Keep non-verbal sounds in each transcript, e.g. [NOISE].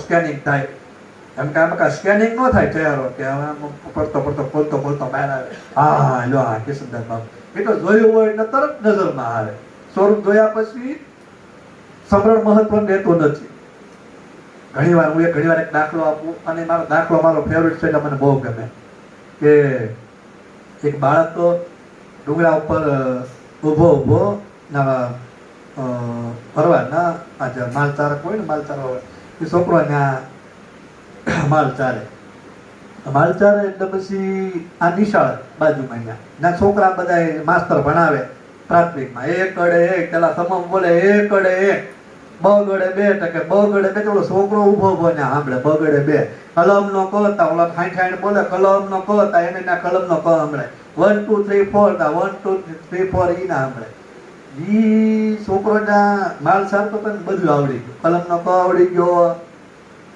Scanning થાય. એમ કે આમાં સ્કેનિંગ ન થાય ચહેરો કે પડતો પડતો ખોલતો ખોલતો બહાર આવે. હા લો હા કિશનદાસ બાબુ એ જોયું હોય એટલે તરત નજરમાં આવે. સ્વરૂપ જોયા પછી સમરણ મહત્વ રહેતું નથી. ઘણી વાર હું એક ઘણી વાર એક દાખલો આપું અને મારો દાખલો મારો ફેવરિટ છે એટલે મને બહુ ગમે. કે એક બાળક તો ડુંગરા ઉપર ઊભો ઊભો ના અ, ફરવા ના આ જે માલચારક હોય ને માલચારો હોય એ છોકરો ત્યાં માલ ચારે. માલ ચારે એટલે પછી આ નિશાળ બાજુમાં અહીંયા. ના છોકરા બધા માસ્તર ભણાવે પ્રાથમિકમાં. એક અડે એક, પેલા સમમ બોલે એક અડે એક. બગડે બે ટકે, બગડે બે ઓલો છોકરો ઊભો ઊભો ને સાંભળે, બગડે બે. કલમ નો કતા, ઓલા ખાઈ ખાઈ બોલે કલમ નો કતા, એને કલમ નો ક સાંભળે. વન ટુ થ્રી ફોર તા વન ટુ થ્રી ફોર ઈ ના સાંભળે. ઈ છોકરો ના માલ સારતો તો ને બધું આવડી ગયું. કલમ નો ક આવડી ગયો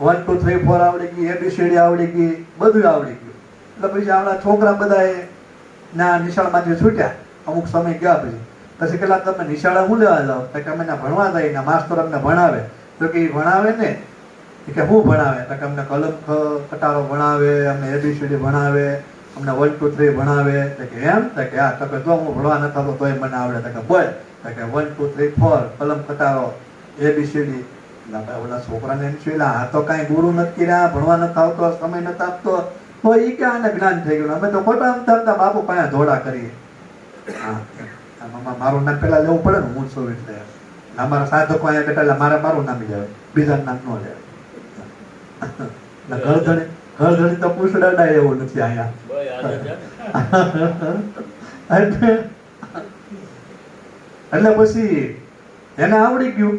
વન ટુ થ્રી ફોર આવડી ગઈ એબીસીડી આવડી ગઈ, બધું આવડી ગયું. એટલે પછી આપણા છોકરા બધા ના નિશાળમાંથી છૂટ્યા, અમુક સમય ગયા પછી. પછી કેટલાક તમે નિશાળા હું લેવા જાઓ? તો કે અમે ના ભણવા જાય, ને માસ્તર અમને ભણાવે. તો કે એ ભણાવે ને? કે, હું ભણાવે? તો કે, અમને કલમ કટારો ભણાવે, અમને એબીસીડી ભણાવે, અમને વન ટુ થ્રી ભણાવે. તો કે, એમ? તો કે, હા, તો કે જો હું ભણવા ન થતો તોય મને આવડે. તો કે, બોલ. કે વન ટુ થ્રી ફોર કલમ કટારો એબીસીડી ઓલા છોકરાને એમ થયું, આ તો કાંઈ ગુરુ નથી કર્યા ભણવા નથી આવતો સમય નથી આપતો તો એ કે આને જ્ઞાન થઈ ગયું અમે તો ખોટા આમતા આમતા બાપુ પાસે ધોડા કરીએ હા મારું નામ પેલા લેવું પડે ને હું છું એટલે અમારા સાધકો અહીંયા બેઠા મારે મારું નામ લેવાય બીજા નામ ન લેવાય ઘરધણી ઘરધણી તો પૂછડાડા એવું નથી અહીંયા એટલે એટલે પછી એને આવડી ગયું.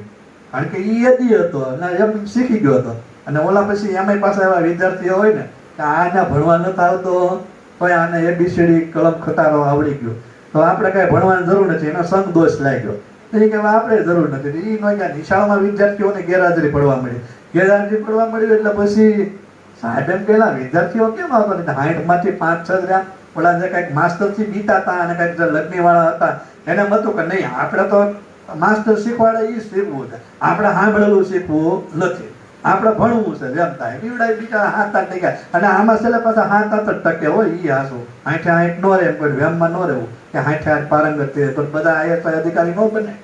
કારણ કે ઈ યદી હતો અને એમ શીખી ગયો હતો. અને ઓલા પછી એમાંય પાસે એવા વિદ્યાર્થીઓ હોય ને, કે આને ભણવા નથી આવતો તોય આને એબીસીડી કલમ ખટારો આવડી ગયો. તો આપણે કાંઈ ભણવાની જરૂર નથી, એનો સંગ દોષ લાગ્યો. એ કે આપણે જરૂર નથી. એ નો કે નિશાળમાં વિદ્યાર્થીઓને ગેરહાજરી પડવા મળી. ગેરહાજરી પડવા મળી એટલે પછી સાહેબ એમ કેલા વિદ્યાર્થીઓ કેમ આવતા નથી? સાઠમાંથી પાંચ છ રહ્યા. ઓલા જે કાંઈક માસ્ટરથી બીતા હતા અને કંઈક જે લગ્ની વાળા હતા એને એમ કે નહીં, આપણે તો માસ્ટર શીખવાડે એ શીખવું છે. આપણે સાંભળેલું શીખવું નથી. આપણે ભણવું છે જેમ થાય. બીવડાય બીજા હાથ આઠ ટકા અને આમાં છેલ્લે પાછા હાથ આઠ જ ટકે હોય એ હાસું. આઠે આઠ નો રહે કોઈ વેમમાં ન રહેવું. કે આઠે આઠ પારંગત છે પણ બધા આઈએસઆઈ અધિકારી ન બને.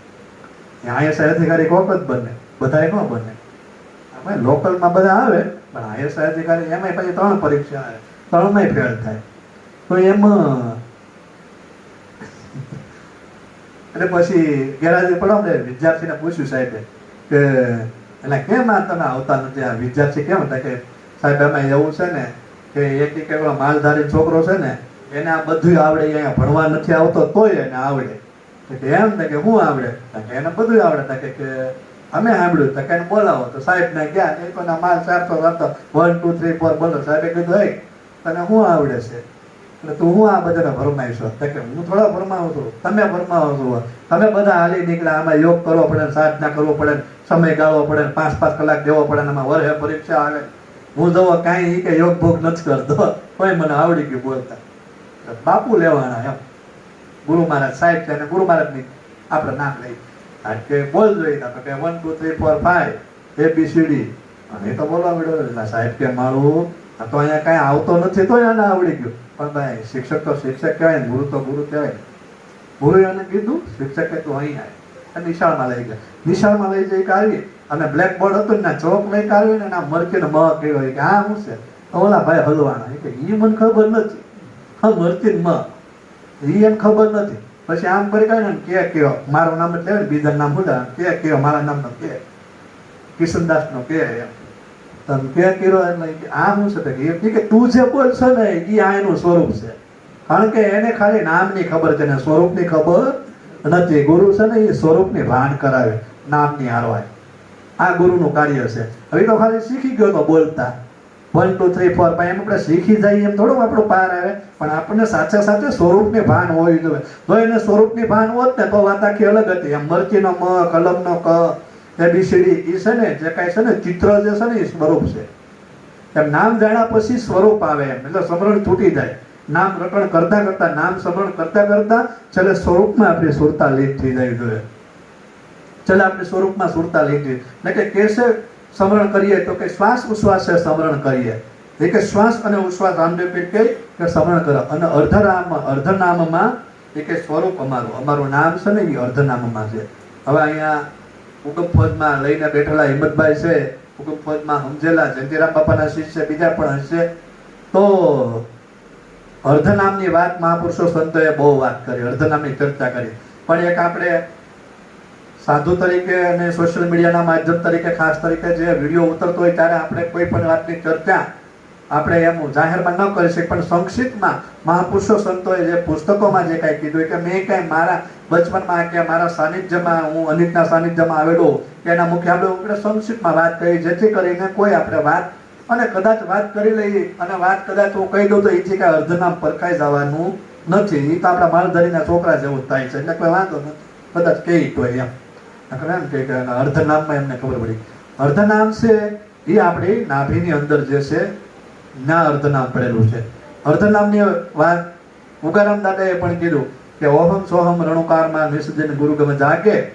આઈએસઆઈ અધિકારી કોક જ બને. બધાય ન બને. આપણે લોકલમાં બધા આવે, પણ આઈએસઆઈ અધિકારી એમાંય પછી ત્રણ પરીક્ષા આવે. ત્રણમાંય ફેલ થાય. તો એમાં એટલે પછી ગેરહાજરી પડવા મળે વિદ્યાર્થીને પૂછ્યું સાહેબે કે, એટલે કેમ આ તમે આવતા નથી? આ વિદ્યાર્થી કેમ હતા કે સાહેબ, એમાં એવું છે ને કે એક એક માલધારી છોકરો છે ને, એને આ બધું આવડે અહીંયા ભણવા નથી આવતો, તોય એને આવડે. કે એમ ને કે હું આવડે? કે એને બધું આવડે. કે અમે સાંભળ્યું. તો કે બોલાવો. તો સાહેબ ને ગયા, એ કોના માલ ચારસો ચારતો વન ટુ થ્રી ફોર બોલો. સાહેબે કીધું, હે, તને શું આવડે છે? એટલે તું હું આ બધાને ભરમાઈશો તો કે હું થોડા ભરમાવું છું તમે ભરમાવો છો તમે બધા હાલી નીકળ્યા. આમાં યોગ કરવો પડે સાધના કરવો પડે સમય ગાળવો પડે પાંચ પાંચ કલાક દેવો પડે આમાં વર્ષે પરીક્ષા આવે. હું જવો કાંઈ કે યોગ ભોગ નથી કરતો. કોઈ મને આવડી ગયું બોલતા. બાપુ લેવાના એમ. ગુરુ મહારાજ સાહેબ છે અને ગુરુ મહારાજની આપણે નામ લઈ કારણ કે બોલ જોઈએ તો કે one two three four five A B C D અને એ તો બોલવા મળ્યો. સાહેબ કે, મારું આ તો અહીંયા કાંઈ આવતો નથી તો એને આવડી ગયું. પણ ભાઈ, શિક્ષક તો શિક્ષક કહેવાય ગુરુ તો ગુરુ કહેવાય ગુરુએ એને કીધું, શિક્ષકે તું અહીં આવે અને નિશાળમાં લઈ ગયા નિશાળમાં લઈ જઈ કાઢીએ. અને બ્લેક બોર્ડ હતું ને ચોક લઈ કાઢ્યું ને આ મરચી મ કહેવાય કે આ શું છે. ઓલા ભાઈ હલવાના. કે એ મને ખબર નથી. હા મરચી મ એ એમ ખબર નથી. પછી આમ કરી કાઢે ને, કે કયો? મારું નામ એટલે ને બીજા નામ હું કે કયો? મારા નામનો કે. કિશનદાસ નો કે એમ. કે કર્યો એટલે આ શું છે? કે કે તું જે બોલ છે ને એ આ સ્વરૂપ છે. કારણ કે એને ખાલી નામની ખબર છે ને, સ્વરૂપની ખબર નથી. ગુરુ છે ને, એ સ્વરૂપની ભાન કરાવે, નામની હારવાય. આ ગુરુનું કાર્ય છે. હવે તો ખાલી શીખી ગયો તો બોલતા. વન ટુ થ્રી ફોર એમ આપણે શીખી જઈએ એમ થોડું આપણું પાર આવે. પણ આપણને સાથે સાથે સ્વરૂપની ભાન હોવી જોઈએ. જો એને સ્વરૂપની ભાન હોત ને, તો વાત આખી અલગ હતી. એમ મરચીનો મ કલમનો ક એબીસીડી એ છે ને જે કાંઈ છે ને ચિત્ર જે છે ને એ સ્વરૂપ છે. એમ નામ જાણ્યા પછી સ્વરૂપ આવે એમ, એટલે સમરણ તૂટી જાય. નામ રટણ કરતા કરતા, નામ સમરણ કરતા કરતા છેલ્લે સ્વરૂપમાં આપણી સુરતા લીન થઈ જાય જોઈએ છેલ્લે આપણે સ્વરૂપમાં સુરતા લીન થઈ એટલે કે કેસે સમરણ કરીએ તો કે શ્વાસ ઉશ્વાસે સમરણ કરીએ. એ કે શ્વાસ અને ઉશ્વાસ રામદેવ કહે કે સમરણ કરો. અને અર્ધનામ અર્ધનામમાં એ કે સ્વરૂપ અમારું. અમારું નામ છે ને એ અર્ધનામમાં છે. હવે અહીંયા ઉગમ ફોજમાં લઈને બેઠેલા હિંમતભાઈ છે હુકમ ફોજમાં સમજેલા જયંતિરામ બાપાના શિષ્ય બીજા પણ હશે. તો અર્ધનામની વાત મહાપુરુષો સંતોએ બહુ વાત કરી, અર્ધનામની ચર્ચા કરી. પણ એક આપણે સાધુ તરીકે અને સોશિયલ મીડિયાના માધ્યમ તરીકે, ખાસ તરીકે જે વીડિયો ઉતરતો હોય ત્યારે આપણે કોઈ પણ વાતની ચર્ચા આપણે એમ જાહેરમાં ન કરી શકીએ, પણ સંક્ષિપ્તમાં મહાપુરુષો સંતોએ જે પુસ્તકોમાં જે કાંઈ કીધું કે મેં કાંઈ મારા બચપનમાં કે મારા સાનિધ્યમાં, હું અનિતના સાનિધ્યમાં આવેલો એના મુખ્ય આપણે સંક્ષિપ્તમાં વાત કરી, જેથી કરીને કોઈ આપણે વાત, અને કદાચ વાત કરી લઈએ, અને વાત કદાચ હું કહી દઉં તો એથી કાંઈ અર્ધનામ પરખાઈ જવાનું નથી. એ તો આપણા માલધારીના છોકરા જેવું થાય છે, એટલે કોઈ વાંધો નથી. કદાચ કહી તો એમ. એમ કે અર્ધનામમાં એમને ખબર પડી. અર્ધનામ છે એ આપણી નાભીની અંદર જે છે ના અર્ધનામ પડેલું છે. અર્ધનામની વાત ઉગારામ દાદાએ પણ કીધું કે, ઓહમ સોહમ રણુકારમાં નિષદન ગુરુગમ જાગે.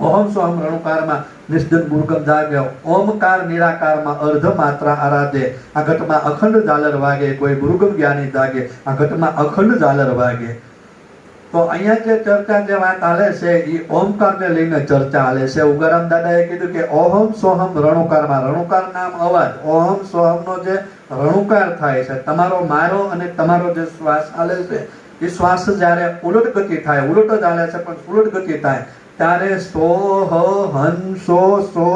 ઓહમ સોહમ રણુકારમાં નિષદન ગુરુગમ જાગે. ઓમકાર નિરાકારમાં અર્ધ માત્રા આરાધે. આ ઘટમાં અખંડ ઝાલર વાગે, કોઈ ગુરુગમ જ્ઞાની જાગે. આ ઘટમાં અખંડ ઝાલર વાગે. તો અહીંયા જે ચર્ચા જે વાત હાલે છે એ ઓમકારને લઈને ચર્ચા હાલે છે, ઉગારામ દાદાએ કીધું કે ઓહમ સોહમ રણુકારમાં, રણુકાર નામ અવાજ, ઓહમ સોહમનો જે રણુકાર થાય છે, તમારો મારો અને તમારો જે શ્વાસ હાલે છે એ શ્વાસ જ્યારે ઉલટ ગતિ થાય, ઉલટ જ હાલે છે, પણ ઉલટ ગતિ થાય, ત્યારે સોહ હંસો સો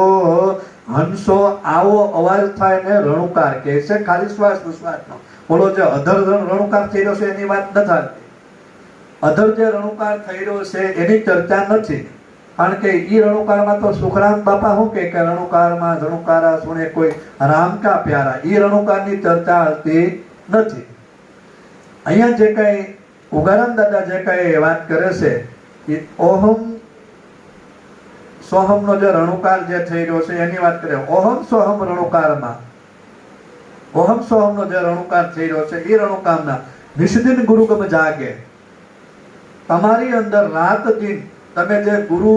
હંસો આવો અવાજ થાય ને રણુકાર કહે છે, ખાલી શ્વાસ ઉશ્વાસનો બોલો, જે અધર રણુકાર થઈ રહ્યો છે, એની વાત નથી અધર જે રણુકાર થઈ રહ્યો છે એની ચર્ચા નથી. કારણ કે એ રણુકારમાં તો સુખરામ બાપા શું કે રણુકારમાં રણુકારા સુણે કોઈ રામકા પ્યારા? એ રણુકારની ચર્ચા હતી નથી. અહીંયા જે કઈ ઉગારામ દાદા જે કઈ વાત કરે છે, એ ઓહમ સોહમનો જે રણુકાર જે થઈ રહ્યો છે, એની વાત કરે. ઓહમ સોહમ રણુકારમાં. ઓહમ સોહમનો જે રણુકાર થઈ રહ્યો છે એ રણુકારના નિષદિન ગુરુગમ જાગે. તમારી અંદર રાત દિન તમે જે ગુરુ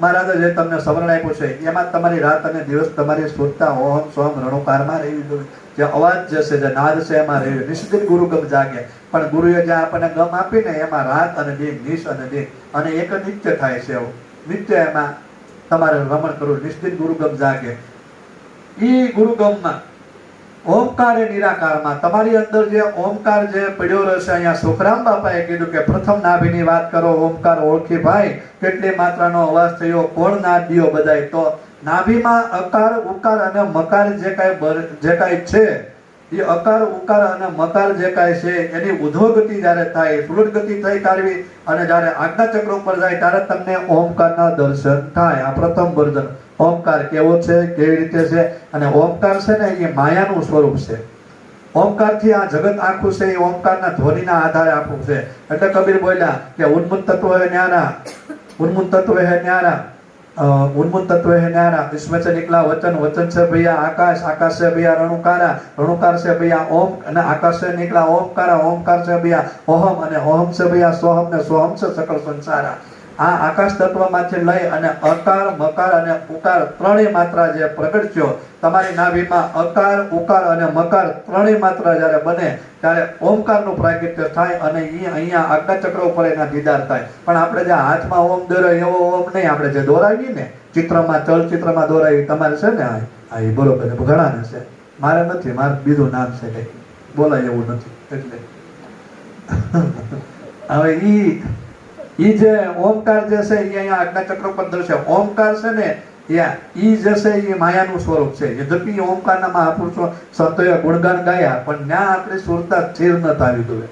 મહારાજે જે તમને સવરણ આપ્યું છે, એમાં તમારી રાત અને દિવસ તમારી સુરતા ઓહમ સોહમ રણુકારમાં રહેવી જોઈએ. જે અવાજ જે છે, જે નાદ છે, એમાં રહેવી નિશ્ચિત ગુરુ ગમ જાગે. પણ ગુરુએ જે આપણને ગમ આપીને એમાં રાત અને દિન, નિશ અને દિન, અને એક નિત્ય થાય છે નિત્ય એમાં તમારે રમણ કરવું નિશ્ચિત ગુરુ ગમ જાગે. ઈ ગુરુ ગમમાં ઓમકાર એ નિરાકારમાં. તમારી અંદર જે ઓમકાર જે પડ્યો રહેશે, અહીંયા સુખરામ બાપાએ કીધું કે પ્રથમ નાભીની વાત કરો, ઓમકાર ઓળખી ભાઈ, કેટલી માત્રાનો અવાજ થયો, કોણ નાદ દિયો બધાય? તો નાભીમાં અકાર, ઉકાર અને મકાર જે કાંઈ જે કાંઈ છે, એ અકાર, ઉકાર અને મકાર જે કાંઈ છે, એની ઉધોગતિ ગતિ જ્યારે થાય ફ્લુટ ગતિ થઈ કાઢવી અને જ્યારે આજ્ઞા ચક્ર ઉપર જાય, ત્યારે તમને ઓમકારના દર્શન થાય. આ પ્રથમ વર્જન. ઓમકાર કેવો છે, કેવી રીતે છે? અને ઓમકાર છે ને એ માયાનું સ્વરૂપ છે. ઓમકારથી આ જગત આખું છે, એ ઓમકારના ધ્વનિના આધારે આખું છે. એટલે કબીર બોલ્યા કે ઉન્મુન તત્વ હે ન્યારા ઉન્મુન તત્વ હે ન્યારા ઉન્મુન તત્વ હે ન્યારા. વિશ્વ છે નીકળા વચન વચન છે ભૈયા આકાશ આકાશ છે ભૈયા રણુકારા, રણુકાર છે ભૈયા ઓમ, અને આકાશ છે નીકળા ઓમકારા, ઓમકાર છે ભૈયા ઓહમ, અને ઓહમ છે ભૈયા સોહમ, ને સોહમ છે સકળ સંસારા. આ આકાશ તત્વમાંથી લઈ અને અકાર, મકાર અને ઉકાર ત્રણેય માત્રા જે પ્રગટ તમારી નાભીમાં અકાર, ઉકાર અને મકાર ત્રણેય માત્રા જ્યારે બને, ત્યારે ઓમકારનું પ્રાગટ્ય થાય અને એ અહીંયા આજ્ઞા ચક્ર ઉપર એના દીદાર થાય. પણ આપણે જે હાથમાં ઓમ દોરાય, એવો ઓમ નહીં, આપણે જે દોરાવીએ ને, ચિત્રમાં, ચલચિત્રમાં દોરાવી, તમારે છે ને હા એ બરોબર ઘણાને છે. મારે નથી, મારે બીજું નામ છે કંઈ બોલાય એવું નથી, એટલે. [LAUGHS] હવે ઈ ઈ જે ઓમકાર જે છે એ અહીંયા આજ્ઞા ચક્ર પર દર્શે ઓમકાર છે ને યા ઈ જે છે એ માયાનું સ્વરૂપ છે. યદ્યપિ ઓમકારના મહાપુરુષો સંતોએ ગુણગાન ગાયા, પણ ત્યાં આપણી સુરતા સ્થિર ન થાવી દોવે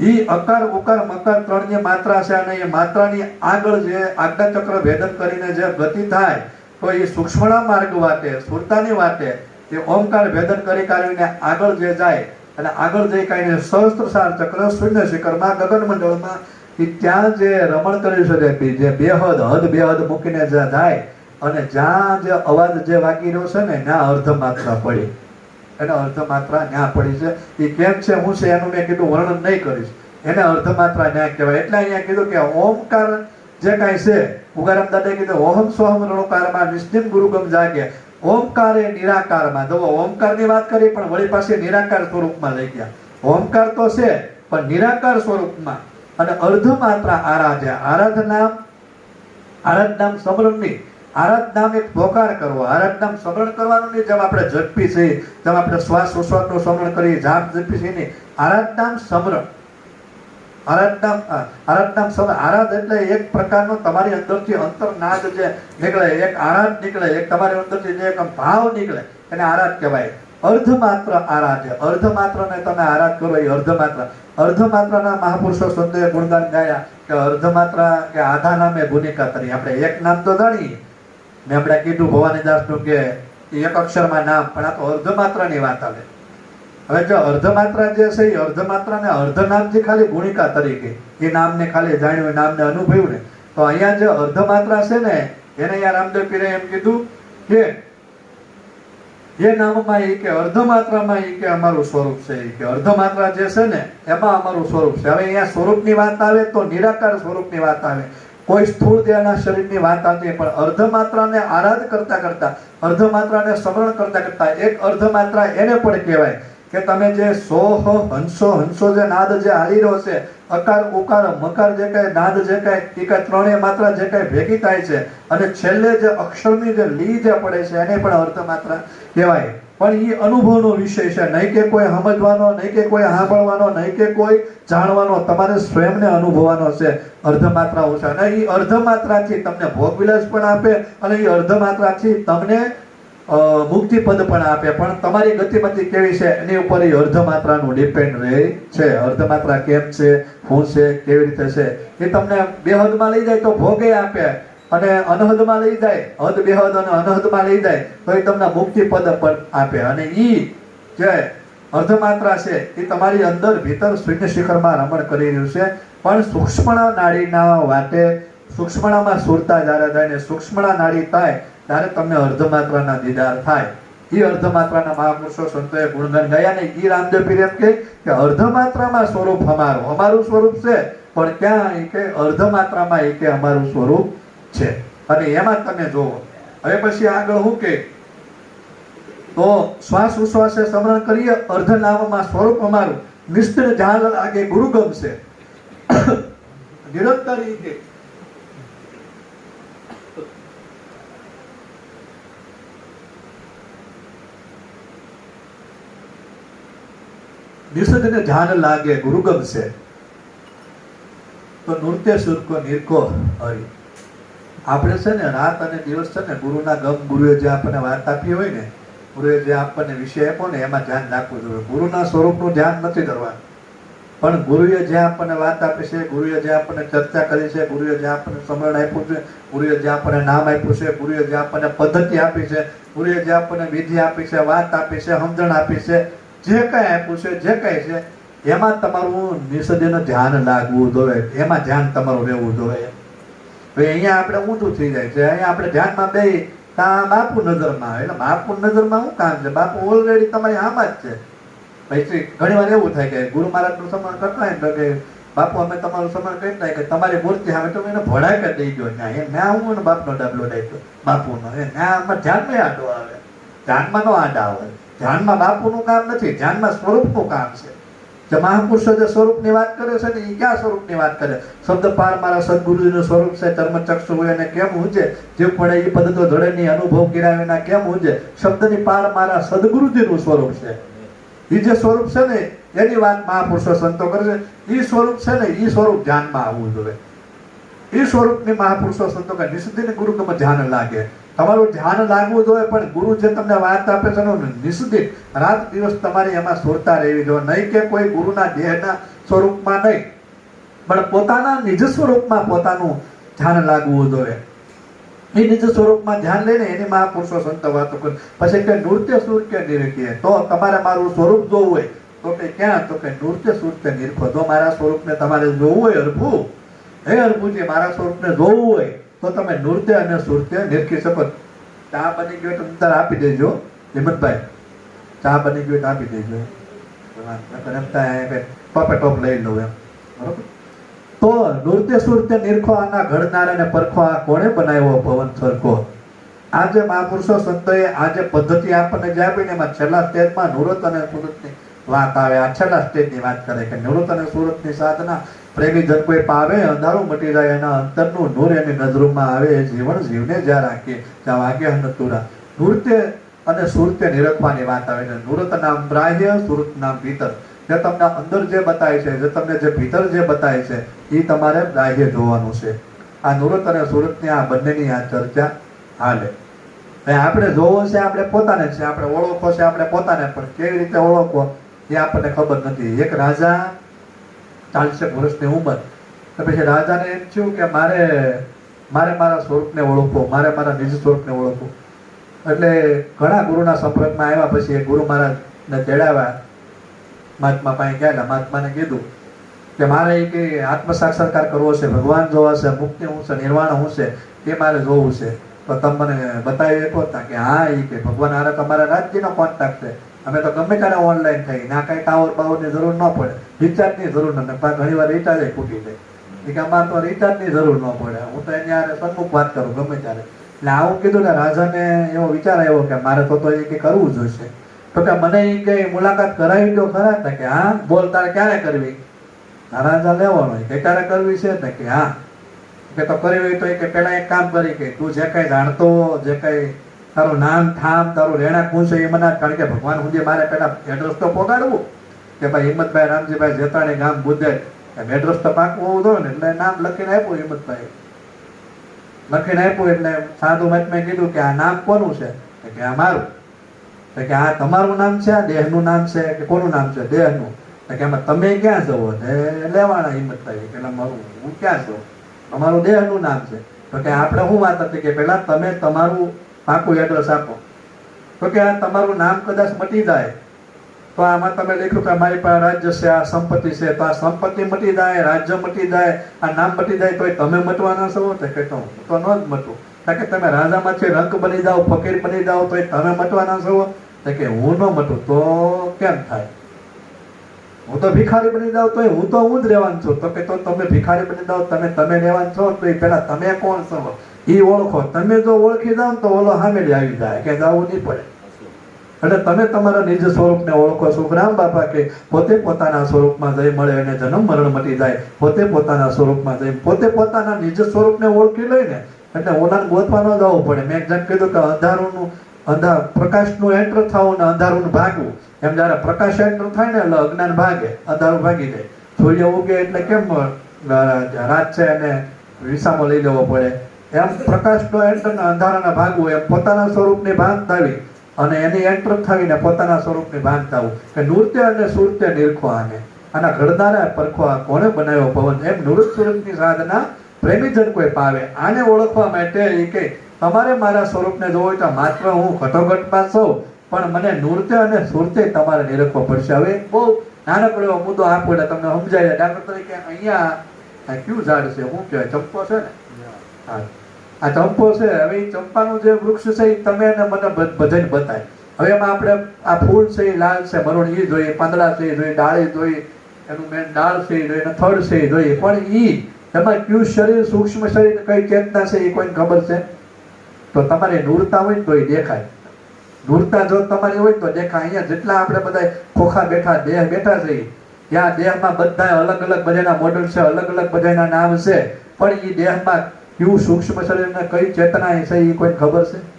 ઈ અકાર, ઉકાર, મકાર ત્રણની માત્રા છે અને એ માત્રાની આગળ જે આજ્ઞા ચક્ર ભેદન કરીને જે ગતિ થાય, તો એ સૂક્ષ્મણા માર્ગ વાતે, સુરતાની વાતે, એ ઓમકાર ભેદન કરી કાઢીને આગળ જે જાય, અને આગળ જઈ કાઢીને સહસ્ત્રસાર ચક્ર, શૂન્ય શિખરમાં ગગન મંડળમાં એ ત્યાં જે રમણ કરી શકે જે બેહદ, હદ બેહદ મૂકીને જ્યાં જાય અને જ્યાં જે અવાજ જે વાગી રહ્યો છે ને, ત્યાં અર્ધ માત્રા પડી. એને અર્ધ માત્રા ન્યા પડી છે. એ કેમ છે? હું છે એનું મેં કીધું વર્ણન નહીં કરીશ. એને અર્ધ માત્રા ન્યા કહેવાય. એટલે અહીંયા કીધું કે ઓમકાર જે કાંઈ છે ઉગારામ દાદાએ કીધું, ઓહમ સોહમ રણોકારમાં નિશ્ચિત ગુરુગમ જાગે. ઓમકાર એ નિરાકારમાં. જો ઓમકારની વાત કરી, પણ વળી પાસે નિરાકાર સ્વરૂપમાં લઈ ગયા. ઓમકાર તો છે, પણ નિરાકાર સ્વરૂપમાં. અને અર્ધ માત્ર આરાધ્ય. આરાધ નામ આરાધ નામ સમરણ નહીં આરાધ એક પોકાર કરવો. આરાધ નામ કરવાનું નહીં, જેમ આપણે જપી છે જેમ આપણે શ્વાસ ઉશ્વાસનું સમરણ કરીએ, જાપ જપી છે નહીં. આરાધ નામ સમરણ. આરાધનામ આરાધનામ સમ આરાધ એટલે એક પ્રકારનો તમારી અંદરથી અંતરનાદ જે નીકળે, એક આરાધ નીકળે, એક તમારી અંદરથી જે એક ભાવ નીકળે. એને આરાધ કહેવાય. અર્ધ માત્ર આરાધ્ય. અર્ધ માત્ર ને તમે આરાધ કરો એ અર્ધ માત્ર અર્ધ માત્રના મહાપુરુષો સંતોએ ગુણગાન ગાયા કે અર્ધ માત્ર કે આધા નામે ભૂમિકા કરી. આપણે એક નામ તો જાણીએ. મેં આપણે કીધું ભવાનીદાસનું કે એક અક્ષરમાં નામ, પણ આ તો અર્ધ માત્રની વાત આવે. હવે જો અર્ધમાત્રા જે છે એ અર્ધમાત્રા ને અર્ધ નામથી ખાલી ભૂમિકા તરીકે, એ નામને ખાલી જાણ્યું નામને અનુભવ્યું ને. તો અહીંયા જે અર્ધ માત્રા છે ને, એને અહીંયા રામદેવ પીરે એમ કીધું કે એ નામમાં એ કે અર્ધ માત્રામાં એ કે અમારું સ્વરૂપ છે, એ કે અર્ધ માત્રા જે છે ને, એમાં અમારું સ્વરૂપ છે. હવે અહીંયા સ્વરૂપની વાત આવે તો નિરાકાર સ્વરૂપની વાત આવે. કોઈ સ્થૂળ દેહના શરીરની વાત આવતી પણ અર્ધ માત્રાને આરાધ કરતા કરતા, અર્ધમાત્રાને સ્મરણ કરતા કરતા, એક અર્ધ માત્રા એને પણ કહેવાય કે તમે જે સોહ, હંસો હંસો જે નાદ જે હાલી રહ્યો છે અકાર ઉકાર મકાર જે કઈ નાદ જે કઈ એ કઈ ત્રણેય માત્રા જે કઈ ભેગી થાય છે અને છેલ્લે જે અક્ષરની જે લી જે પડે છે એને પણ અર્ધમાત્રા કહેવાય. પણ એ અનુભવનો વિષય છે. નહીં કે કોઈ સમજવાનો નહીં કે કોઈ સાંભળવાનો નહીં કે કોઈ જાણવાનો તમારે સ્વયંને અનુભવવાનો છે અર્ધમાત્રાઓ છે. અને એ અર્ધમાત્રાથી તમને ભોગવિલાસ પણ આપે અને એ અર્ધમાત્રાથી તમને અ, મુક્તિ પદ પણ આપે, પણ તમારી ગતિમતિ કેવી છે? એની ઉપર એ અર્ધમાત્રાનું ડિપેન્ડ રહે છે. અર્ધ માત્રા કેમ છે? શું છે? કેવી રીતે છે? એ તમને બેહદમાં લઈ જાય તો ભોગે આપે. અને અનહદમાં લઈ જાય, હદ, બેહદ અને અનહદમાં લઈ જાય, તો એ તમને મુક્તિ પદ પણ આપે. અને ઈ જે અર્ધ માત્રા છે, એ તમારી અંદર ભીતર શૂન્ય શિખરમાં રમણ કરી રહ્યું છે. પણ સૂક્ષ્મણા નાડીના વાટે સૂક્ષ્મણામાં સુરતા જ્યારે થાય ને સૂક્ષ્મણા નાડી થાય ત્યારે તમને અર્ધમાત્રાના દીદાર થાય. એ અર્ધમાત્રાના મહાપુરુષો સંતોએ ગુણગાન ગાયા ને એ રામદેવ પીર એમ કે કે અર્ધમાત્રામાં સ્વરૂપ અમારું. અમારું સ્વરૂપ છે, પણ ત્યાં એ કે અર્ધમાત્રામાં એ કે અમારું સ્વરૂપ છે. અને એમાં તમે જોવો. હવે પછી આગળ હું કે, તો શ્વાસ ઉશ્વાસે સ્મરણ કરીએ અર્ધ નામમાં સ્વરૂપ અમારું. નિષ્ઠ જાલ લાગે ગુરુ ગમશે [COUGHS] નિરંતર ઈ કે નિષદને ધ્યાન લાગે ગુરુ ગમશે તો નૃત્ય સુરકો નિરકો હરી આપણે છે ને રાત અને દિવસ છે ને ગુરુના ગમ ગુરુએ જે આપણને વાત આપી હોય ને ગુરુએ જે આપણને વિષય આપ્યો ને એમાં ધ્યાન રાખવું જોઈએ ગુરુના સ્વરૂપનું ધ્યાન નથી કરવાનું પણ ગુરુએ જે આપણને વાત આપી છે ગુરુએ જે આપણને ચર્ચા કરી છે ગુરુએ જે આપણને સમરણ આપ્યું છે ગુરુએ જે આપણને નામ આપ્યું છે ગુરુએ જે આપણને પદ્ધતિ આપી છે ગુરુએ જે આપણને વિધિ આપી છે વાત આપી છે સમજણ આપી છે જે કાંઈ આપ્યું છે, જે કાંઈ છે, એમાં તમારું નિષદીનું ધ્યાન લાગવું જોઈએ. એમાં ધ્યાન તમારું રહેવું જોઈએ. હવે અહીંયા આપણે ઊંધું થઈ જાય છે. અહીંયા આપણે ધ્યાનમાં બે ત્યાં બાપુ નજરમાં આવે. એટલે બાપુ નજરમાં શું કામ છે? બાપુ ઓલરેડી તમારી આમાં જ છે. પછી ઘણી વાર એવું થાય કે ગુરુ મહારાજનું સમરણ કરતા હોય કે બાપુ, અમે તમારું સમરણ કરી નાખે કે તમારી મૂર્તિ સામે તમે એને ભડાકે દઈ ગયો ના એ ના હું બાપનો ડાબલો ડાક્યો બાપુનો. એ ના આમાં ધ્યાનમાં આડો આવે. ધ્યાનમાં નો આડા આવે. ધ્યાનમાં બાપુનું કામ નથી, ધ્યાનમાં સ્વરૂપનું કામ છે. જે મહાપુરુષો જે સ્વરૂપની વાત કરે છે ને, એ ક્યાં સ્વરૂપની વાત કરે? શબ્દ પાર મારા સદગુરુજીનું સ્વરૂપ છે, ચર્મચક્ષુ હોય અને કેમ હુંજે જે પડે એ પદ તો ધડે ની અનુભવ કર્યા વિના કેમ હુંજે શબ્દની પાર મારા સદગુરુજીનું સ્વરૂપ છે. એ જે સ્વરૂપ છે ને, એની વાત મહાપુરુષો સંતો કરે છે. એ સ્વરૂપ છે ને એ સ્વરૂપ ધ્યાનમાં આવવું જોઈએ. એ સ્વરૂપની મહાપુરુષો સંતો કે નિષદિને ગુરુ ધ્યાન લાગે. તમારું ધ્યાન લાગવું જોઈએ, પણ ગુરુ જે તમને વાત આપે છે એનું નિષદિત રાત દિવસ તમારી એમાં સુરતા રહેવી જોઈએ. નહીં કે કોઈ ગુરુના દેહના સ્વરૂપમાં નહીં, પણ પોતાના નિજ સ્વરૂપમાં પોતાનું ધ્યાન લાગવું જોઈએ. એ નિજ સ્વરૂપમાં ધ્યાન લઈને એની મહાપુરુષો સંતો વાતો કરે. પછી કે નૃત્ય સુર કે નિરખીએ તો તમારે મારું સ્વરૂપ જોવું હોય. તો કે ક્યાં? તો કે નૃત્ય સુર કે નિરખો. જો મારા સ્વરૂપને તમારે જોવું હોય અર્ભુ, હે અર્ભુજી, મારા સ્વરૂપને જોવું હોય તો તમે નૃત્ય અને સુરત્ય નિરખી શકો ચા બની ગયો તો તાર આપી દેજો, હિંમતભાઈ. ચા બની ગયો આપી દેજો. રમતા કે ટોપ લઈ લઉં એમ. બરોબર? તો નૃત્ય સુરત્ય નિરખો આના ઘડનાર અને પરખો આ કોણે બનાવ્યો પવન સરખો? આજે મહાપુરુષો સંતોએ આ જે પદ્ધતિ આપણને જે આપીને એમાં છેલ્લા સ્ટેજમાં નૃત અને સુરતની વાત આવે. આ છેલ્લા સ્ટેજની વાત કરે કે નૃત અને સુરતની સાધના પ્રેમી જન કોઈ પાવે અંધારું મટી જાય, એના અંતરનું નૂર એની નજરોમાં આવે, એ જીવન જીવને જ્યાં રાખીએ ત્યાં વાગ્ય નતુરા નૃત્ય અને સુરત્ય નિરખવાની વાત આવે છે. નૃત નામ બાહ્ય સુરત નામ ભીતર. જે તમને અંદર જે બતાય છે, જે તમને જે ભીતર જે બતાય છે એ તમારે બાહ્ય જોવાનું છે. આ નૃત અને સુરતની આ બંનેની આ ચર્ચા હાલે. આપણે જોવો છે, આપણે પોતાને છે, આપણે ઓળખો છે, આપણે પોતાને પણ કેવી રીતે ઓળખો એ આપણને ખબર નથી. એક રાજા ચાલીસેક વર્ષની ઉંમર. તો પછી રાજાને એમ થયું કે મારે મારે મારા સ્વરૂપને ઓળખવો, મારે મારા નિજ સ્વરૂપને ઓળખવું. એટલે ઘણા ગુરુના સંપર્કમાં આવ્યા પછી એ ગુરુ મહારાજને તેડાવ્યા. મહાત્મા પાસે ગયા મહાત્માને કીધું કે મારે એ કે આત્મ સાક્ષાત્કાર કરવો છે, ભગવાન જોવા છે, મુક્તિ હું છે, નિર્વાણ હું છે એ મારે જોવું છે. તો તમે મને બતાવી શકો તા કે હા, એ કે ભગવાન હારે તમારા રાજ્યનો કોન્ટેક્ટ છે. અમે તો ગમે ત્યારે ઓનલાઈન થઈ ના, કઈ ટાવર બાવરની જરૂર ન પડે. રિચાર્જની જરૂર ન પણ ઘણી વાર રિચાર્જ ફૂટી જાય. કે અમારે તો રિચાર્જની જરૂર ન પડે. હું તો એની હારે સન્મુખ વાત કરું ગમે ત્યારે. એટલે આવું કીધું ને, રાજાને એવો વિચાર આવ્યો કે મારે તો તો એ કે કરવું જોઈશે. તો કે મને એ કે મુલાકાત કરાવી દો ખરા ને? કે, હા, બોલ, તારે ક્યારે કરવી? રાજા લેવાનો કે ક્યારે કરવી છે? ને કે, હા. કે, તો કરવી હોય તો એ કે પેલા એક કામ કરી કે તું જે કઈ જાણતો, જે કઈ તારું નામ ઠામ, તારું રહેણાંક શું છે એ મને કારણ કે ભગવાન હું જે મારે પેલા એડ્રેસ તો પહોંચાડવું કે ભાઈ હિંમતભાઈ રામજીભાઈ જેતાણી ગામ બુદ્ધે એડ્રેસ તો પાકવું હોવું જોઈએ ને, એટલે નામ લખીને આપ્યું હિંમતભાઈ લખીને આપ્યું એટલે સાધુ મહાત્માએ કીધું કે આ નામ કોનું છે? કે આ મારું. કે આ તમારું નામ છે, આ દેહનું નામ છે, કે કોનું નામ છે? દેહનું. કે એમાં તમે ક્યાં જવો ને લેવાના હિંમતભાઈ કે મારું, હું ક્યાં છું? તમારું દેહનું નામ છે. તો કે આપણે શું વાત હતી? કે પહેલાં તમે તમારું પાકું એડ્રેસ આપો. તો કે આ તમારું નામ કદાચ મટી જાય. તો આમાં તમે લખ્યું કે મારી પાસે રાજ્ય છે, આ સંપત્તિ છે, તો આ સંપત્તિ મટી જાય, રાજ્ય મટી જાય, આ નામ મટી જાય, તો તમે મટવાના છો? તો કે તો તો ન જ મટું. કારણ કે તમે રાજામાંથી રંક બની જાઓ, ફકીર બની જાઓ તોય તમે મટવાના છો? તો કે હું ન મટું, તો કેમ થાય? હું તો ભિખારી બની જાઉં, તો હું તો હું જ રહેવાનું છું. તો કે તો તમે ભિખારી બની જાઓ, તમે તમે રહેવાનું છો, તો એ પેલા તમે કોણ છો? એ ઓળખો. તમે જો ઓળખી જાઓ તો ઓલો સામે આવી જાય કે જવું નહીં પડે. એટલે તમે તમારા નિજ સ્વરૂપને ઓળખો છો. બાપા કે પોતે પોતાના સ્વરૂપમાં જઈ મળે અને જન્મ મરણ મટી જાય. પોતે પોતાના સ્વરૂપમાં જઈ પોતે પોતાના નિજ સ્વરૂપને ઓળખી લઈને એટલે ઓના ગોતવા ન જવું પડે. મેં જેમ કીધું કે અંધારુંનું અંધાર પ્રકાશનું એન્ટર થવું ને અંધારું ભાગવું. એમ જયારે પ્રકાશ એન્ટર થાય ને એટલે અજ્ઞાન ભાગે, અંધારું ભાગી જાય. સૂર્ય ઉગે એટલે કેમ રાત છે અને વિસામો લઈ લેવો પડે? એમ પ્રકાશનો એન્ટર અંધારાના અંધારાના ભાગવું એમ પોતાના સ્વરૂપની ભાન થાવી અને એની એન્ટર થવીને પોતાના સ્વરૂપની ભાન થવું કે નૃત્ય અને સુરત્ય નિરખો આને. આના ઘડનારા પરખો આ કોણે બનાવ્યો પવન? એમ નૃત સુરતની સાધના પ્રેમીજન કોઈ પાવે. આને ઓળખવા માટે એ કે, તમારે મારા સ્વરૂપને જોવું હોય તો માત્ર હું ઘટોઘટમાં સૌ, પણ મને નૃત્ય અને સુરતે તમારે નિરખવો પડશે. હવે બહુ નાનકડો એવો મુદ્દો આપો એટલે તમને સમજાય. જાય દાખલા તરીકે અહીંયા કયું ઝાડ છે? શું કહેવાય, ચંપો છે ને? હા. આ ચંપો છે, હવે એ ચંપાનું જે વૃક્ષ છે, એ તમે અને મને બધાને બતાય. હવે એમાં આપણે આ ફૂલ છે, એ લાલ છે મરૂણ એ જોઈએ પાંદડા છે, એ જોઈએ ડાળી જોઈએ એનું મેન ડાળ છે, એ જોઈએ અને થડ છે, એ જોઈએ પણ એ એમાં કયું શરીર, સૂક્ષ્મ શરીર, કઈ ચેતના છે, એ કોઈને ખબર છે? તો તમારે નૂરતા હોય ને તો એ દેખાય. નૂરતા જો તમારી હોય તો દેખાય. અહીંયા જેટલા આપણે બધા ખોખા બેઠા, દેહ બેઠા છે, ત્યાં દેહમાં બધા અલગ અલગ બધાના મોડલ છે અલગ અલગ બધાના નામ છે. પણ એ દેહમાં કયું સૂક્ષ્મ શરીરને કઈ ચેતના છે એ કોઈને ખબર છે?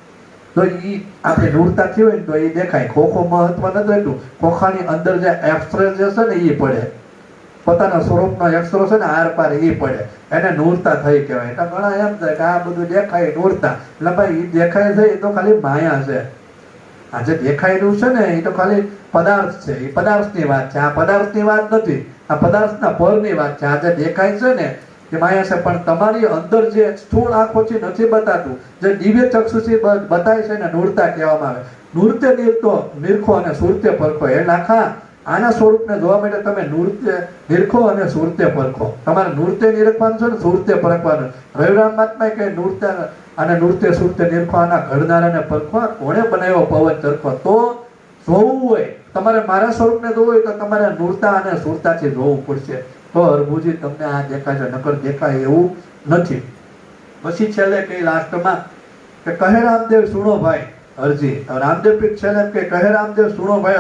તો એ આપણે નૂરતા થઈ હોય ને તો એ દેખાય. ખોખો મહત્વ નથી એટલું ખોખાની અંદર જે એક્સરે જે છે ને એ પડે. પોતાના સ્વરૂપનો એક્સરો છે ને આર પાર એ પડે. એને નૂરતા થઈ કહેવાય. એટલે ઘણા એમ થાય કે આ બધું દેખાય નૂરતા. એટલે ભાઈ એ દેખાય છે, એ તો ખાલી માયા છે. આ જે દેખાયેલું છે ને, એ તો ખાલી પદાર્થ છે. એ પદાર્થની વાત છે. આ પદાર્થની વાત નથી. આ પદાર્થના પરની વાત છે. આ જે દેખાય છે ને એ માયા છે પણ તમારી અંદર જે સ્થૂળ આંખોથી નથી બતાતું, જે દિવ્ય ચક્ષુથી બતાય છે ને નૂરતા કહેવામાં આવે. નૃત્ય નિરતો નિરખો અને સુરત્ય પરખો. એ નાખા, આના સ્વરૂપને જોવા માટે તમે નૃત્ય નિરખો અને સુરત્ય પરખો. તમારે નૃત્ય નિરખવાનું છે ને સુરત્ય પરખવાનું. રવિરામ મહાત્મા કે નૃત્ય અને નૃત્ય સુરત્ય નિરખો આના ઘડનારાને પરખો કોણે બનાવ્યો પવન ચરખો? તો જોવું હોય. તમારે મારા સ્વરૂપને જોવું હોય તો તમારે નૃરતા અને સુરતાથી જોવું પડશે. તો હરભુજી તમને આ દેખાશે નકર દેખાય એવું નથી. પછી છેલ્લે કઈ લાસ્ટમાં કે કહે રામદેવ, સુણો ભાઈ, અરજી. રામદેવ પીઠ છેલ્લે કે કહે રામદેવ, સુણો ભાઈ